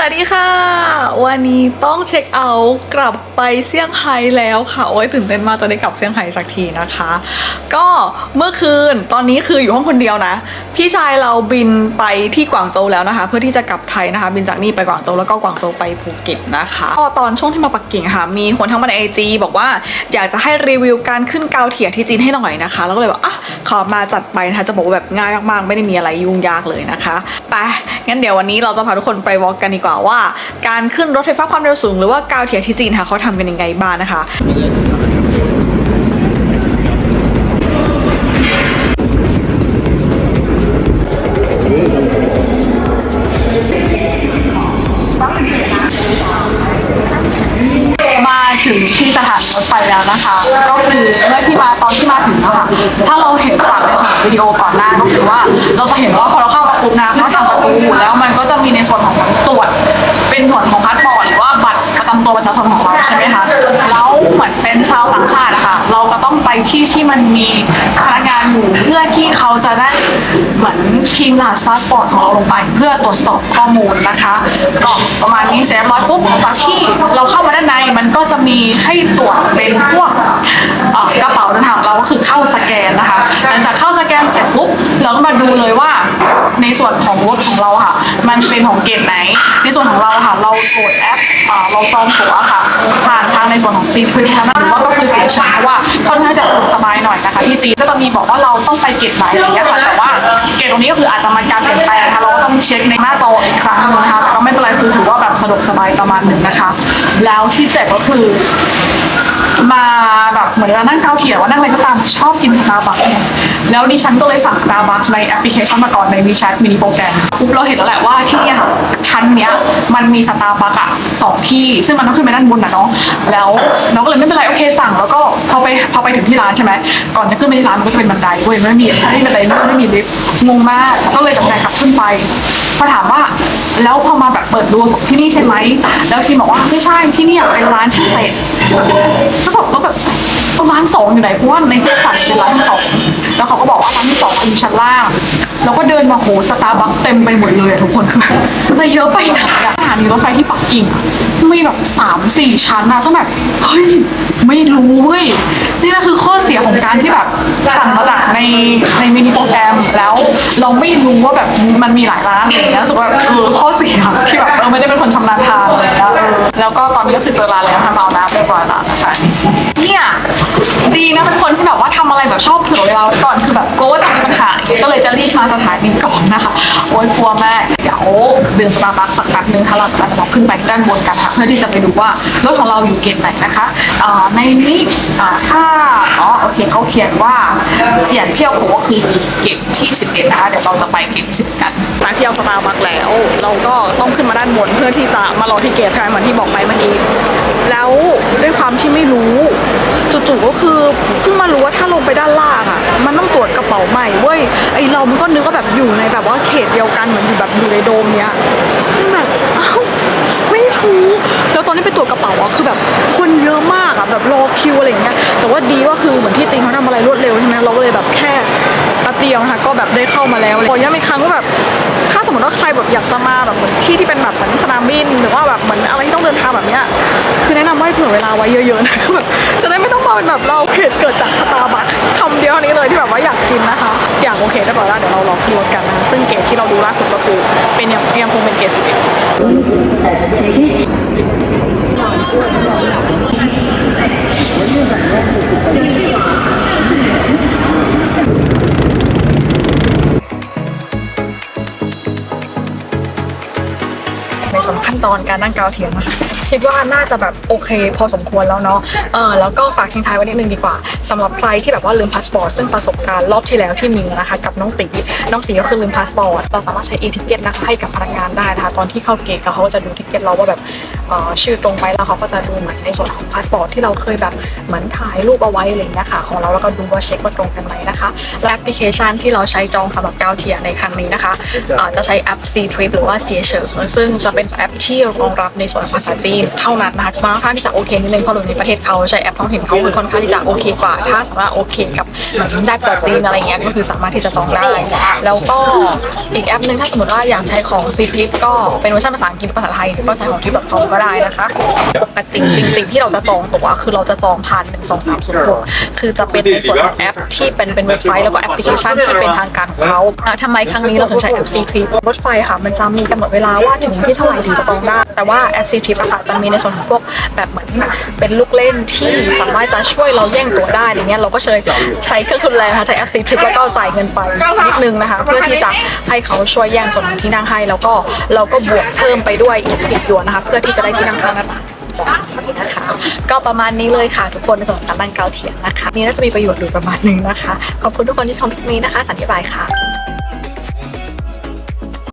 สวัสดีค่ะ วันนี้ต้องเช็คเอาท์กลับไปเซี่ยงไฮ้แล้วค่ะ โอ้ยตื่นเต้นมากจะได้กลับเซี่ยงไฮ้สักทีนะคะ ก็เมื่อคืนตอนนี้คืออยู่ห้องคนเดียวนะ พี่ชายเราบินไปที่กวางโจวแล้วนะคะ เพื่อที่จะกลับไทยนะคะ บินจากนี่ไปกวางโจวแล้วก็กวางโจวไปภูเก็ตนะคะก็ตอนช่วงที่มาปักกิ่งค่ะ มีคนทั้งมาในไอจีบอกว่าอยากจะให้รีวิวการขึ้นเกาเทียที่จีนให้หน่อยนะคะ แล้วก็เลยบอกอะขอมาจัดไปนะคะจะบอกว่าแบบง่ายมากๆไม่ได้มีอะไรยุ่งยากเลยนะคะไปงั้นเดี๋ยววันนี้เราจะพาทุกคนไปวอล์กกันดีกว่าว่าการขึ้นรถไฟฟ้าความเร็วสูง หรือว่ากาวเทียที่จีนค่ะเขาทำกันยังไงบ้างนะคะมาถึงที่สถานีรถไฟแล้วนะคะ ก็คือเมื่อที่มาตอนที่มาถึงนะคะถ้า เห็นจากในส่วนของวิดีโอก่อนหน้าก็คือว่า เราจะเห็นว่าพอเราเข้ามาปุ๊บนะเขาทำประตูแล้วมันก็จะมีในส่วนของตรวจเป็นส่วนของพาสปอร์ตหรือว่าบัตรประจำตัวประชาชนของเราใช่ไหมคะแล้วเหมือนเป็นชาวต่างชาตินะคะเราจะต้องไปที่ที่มันมีพนักงานอยู่เพื่อที่เขาจะได้เหมือนพิมพ์รหัสพาสปอร์ตของเราลงไป เพื่อตรวจสอบข้อมูลนะคะก็ประมาณนี้เสร็จเรียบร้อยปุ๊บจากที่เราเข้ามาด้านในมันก็จะมีให้ตรวจเป็นพวกกระเป๋าเดินทางเราก็คือเข้าสแกนนะคะ งจากเข้าสแกนเสร็จปุ๊บเราก็มาดูเลยว่าในส่วนของรถของเราค่ะ มันเป็นของเกรดไหน ในส่วนของเราค่ะ เราโหลดแอปเอ่อเราจองตั๋วค่ะผ่านทางในส่วนของซีพีทนะหรือว่าก็คือสียชันเพราว่าค่อนข้างจะสบายหน่อยนะคะที่จีนก็จะมีบอกว่าเราต้องไปเกรดไหนอะไรอย่างเงี้ยค่ะแต่ว่าเกรดตรงนี้ก็คืออาจจะมาการเปลี่ยนแปลงนะคะเราก็ต้องเช็คในหน้าจออีกครั้งนึงนะคะแต่ก็ไม่เป็นไรคือถือว่าแบบสะดวกสบายประมาณหนึ่งนะคะ แล้วที่เจ็บก็คือมาแบบเหมือนเรานั่งเกาเขียวว่านั่งอะไรก็ตามชอบกินสตาร์บัคเนี่ย แล้วดิฉันก็เลยสั่งสตาร์บัคในแอปพลิเคชันมาก่อนใน WeChat มินิโปรแกรมปุ๊บเราเห็นแล้วแหละว่าที่เนี่ยค่ะชั้นเนี้ยมันมีสตาร์บัคอะสองที่ ซึ่งมันต้องขึ้นไปด้านบนอะเนาะแล้วเราก็เลยไม่เป็นไรโอเคสั่งแล้วก็พอไปพอไปถึงที่ร้านใช่ไหมก่อนจะขึ้นไปที่ร้านมันก็จะเป็นบันไดเว้ยไม่มีไม่มีบันไดไม่มีลิฟต์งงมากก็เลยตัดใจกลับขึ้นไปพอถามว่าแล้วพอมาแบบเปิดดูที่นี่ใช่ไหมแล้วทีมบอกว่าไม่ใช่ที่นี่เป็นร้านพิเศษก็บอกว่าแบบ ร้านสองอยู่ไหนเพราะว่าในเทศกาลเป็นร้านที่สองแล้วเขาก็บอกว่าร้านที่สองอยู่ชั้นล่าง แล้วก็เดินมาโหสตาร์บัคเต็มไปหมดเลยอะทุกคนคือจะเยอะไปไหนอะสถานีรถไฟที่ปักกิ่งมีแบบสามสี่ชั้นนะซึ่งแบบเฮ้ยไม่รู้เว้ยนี่นะคือข้อเสียของการที่แบบสั่งมาจากในในมินิโปรแกรมแล้ว เราไม่รู้ว่าแบบมันมีหลายร้านอะไรอย่างเงี้ยรู้สึกว่าแบบเออข้อเสียที่แบบเออไม่ได้เป็นคนชำนาญทางเลยนะเออแล้วก็ตอนนี้ก็คือเจอร้านแล้วทำเอาน้ำเรียบร้อยแล้วนะคะเนี่ยดีนะเป็น เวลาไว้ก่อนคือแบบกลัวว่าจะมีปัญหาก็เลยจะรีบมาสถานีก่อนนะคะโอ้ยกลัวแม่เดี๋ ยวดื่มสตาร์บัคสักแป๊บนึงถ้าเราจะเราขึ้นไปด้านบนกันค่ะเพื่อที่จะไปดูว่ารถของเราอยู่เกตไหนนะคะในนี้อ่าถ้าอ๋อโอเคเขาเขียนว่าเจียนเพี้ยวโขก็คือเกตที่11นะคะเดี๋ยวเราจะไปเกตที่10กันหลังที่เอาสตาร์บัคแล้ว เราก็ต้องขึ้นมาด้านบนเพื่อที่จะมารอที่เกตใช่ไหมเหมือนที่บอกไปเมื่อกี้แล้วด้วยความที่ไม่รู้จู่ๆก็คือเพิ่งมารู้ว่าถ้าลงไปด้านล่างอะมันต้องตรวจกระเป๋าใหม่เว ยไอเรามันก็นึกว่าแบบอยู่ในแบบว่าเขตเดียวกันเหมือนอยู่แบบอยู่ในโดมเนี้ยซึ่งแบบอ้าไม่รู้แล้วตอนนี้ไปตรวจกระเป๋าอะคือแบบคนเยอะมากอะแบบรอคิวอะไรอย่างเงี้ยแต่ว่าดีว่าคือเหมือนที่จริงเขาทำอะไรรวดเร็วใช่ไหมเราก็เลยแบบแค่แป๊บเดียวนะคะก็แบบได้เข้ามาแล้วขอย้ำอีกครั้งว่าแบบถ้าสมมติว่าใครแบบอยากจะมาแบบเหมือนที่ที่เป็นแบบเหมือนสนามบินหรือว่าแบบ แนะนำว่าให้เผื่อเวลาไว้เยอะๆนะคือแบบจะได้ไม่ต้องมาเป็นแบบเราเหตุเกิดจากสตาร์บัคคำเดียวนี้เลยที่แบบว่าอยากกินนะคะ อย่างโอเคได้บอกแล้วเดี๋ยวเราลองขึ้นรถกันนะซึ่งเกตที่เราดูล่าสุดก็คือเป็นยังยังคงเป็นเกตสิบเอ็ดใตอนการนั่งกาวเทียมนะคะคิดว่าน่าจะแบบโอเค พอสมควรแล้วเนาะเออแล้วก็ฝากทิ้งท้ายไว้นิดนึงดีกว่าสำหรับใครที่แบบว่าลืมพาสปอร์ตซึ่งประสบการณ์รอบที่แล้วที่มีนะคะกับน้องตีน้องตีก็คือลืมพาสปอร์ตเราสามารถใช้ e-ticket นะคะให้กับพนักงานได้นะคะตอนที่เข้าเกตเขาจะดูทิเก็ตเราว่าแบบเอ่อชื่อตรงไปแล้วเขาก็จะดูเหมือนในส่วนของพาสปอร์ตที่เราเคยแบบเหมือนถ่ายรูปเอาไว้อะไรอย่างเงี้ยค่ะของเราแล้วก็ดูว่าเช็คว่าตรงกันไหมนะคะและแอปพลิเคชันที่เราใช้จองสำหรับกาวเทียในครั้งนี้นะคะจะใช้แอป C Trip หรือว่า C เฉอซึ่งจะเป็นแอปที่รองรับในส่วนภาษาจีนเท่านั้นนะคะมันค่อนข้างที่จะโอเคนิดนึงเพราะในประเทศเขาใช้แอปท้องถิ่นเขาคือค่อนข้างที่จะโอเคกว่า ถ้าสามารถโอเคกับเหมือนได้ภาษาจีนอะไรเงี้ยก็คือสามารถที่จะจองได้ แล้วก็อีกแอปหนึ่งถ้าสมมติว่าอยากใช้ของ C Trip ก็เป็นเวอร์ชันภาษาอังกฤษภาษาไทยก็ใช้ของ trip.com ก็ได้นะคะปกติจริง ๆ ที่เราจะจองตั๋วคือเราจะจองผ่าน1 2 3 0 6คือจะเป็นในส่วนของแอปที่เป็นเป็นเว็บไซต์แล้วก็แอปพลิเคชันที่เป็นทางการของเขาทำไมครั้งนี้เราถึงใช้แอป C Trip รถไฟค่ะมันจะมีกำหนดเวลาว่าถึงที่เท่าไหร่ถึงจะจองได้ แต่ว่าแอป C Trip อะค่ะจะมีในส่วนของพวกแบบเหมือนเป็นลูกเล่นที่สามารถจะช่วยเราแย่งตั๋วได้อย่างเงี้ยเราก็ใช้ใช้เครื่องทุนแรงค่ะใช้แอป C Trip แล้วก็จ่ายเงินไปนิดนึงนะคะ เพื่อที่จะให้เขาช่วยแย่งส่วนของที่นั่งให้ แล้วก็เราก็บวกเพิ่มไปด้วยอีกสิบหยวนนะคะเพื่อที่จะได้ที่นั่งข้างหน้าต่างนะคะก็ประมาณนี้เลยค่ะ ทุกคนในส่วนของการนั่งเกาเทียนนะคะ นี่น่าจะมีประโยชน์อยู่ประมาณนึงนะคะ ขอบคุณทุกคนที่ชมคลิปนี้นะคะ สันติบายค่ะ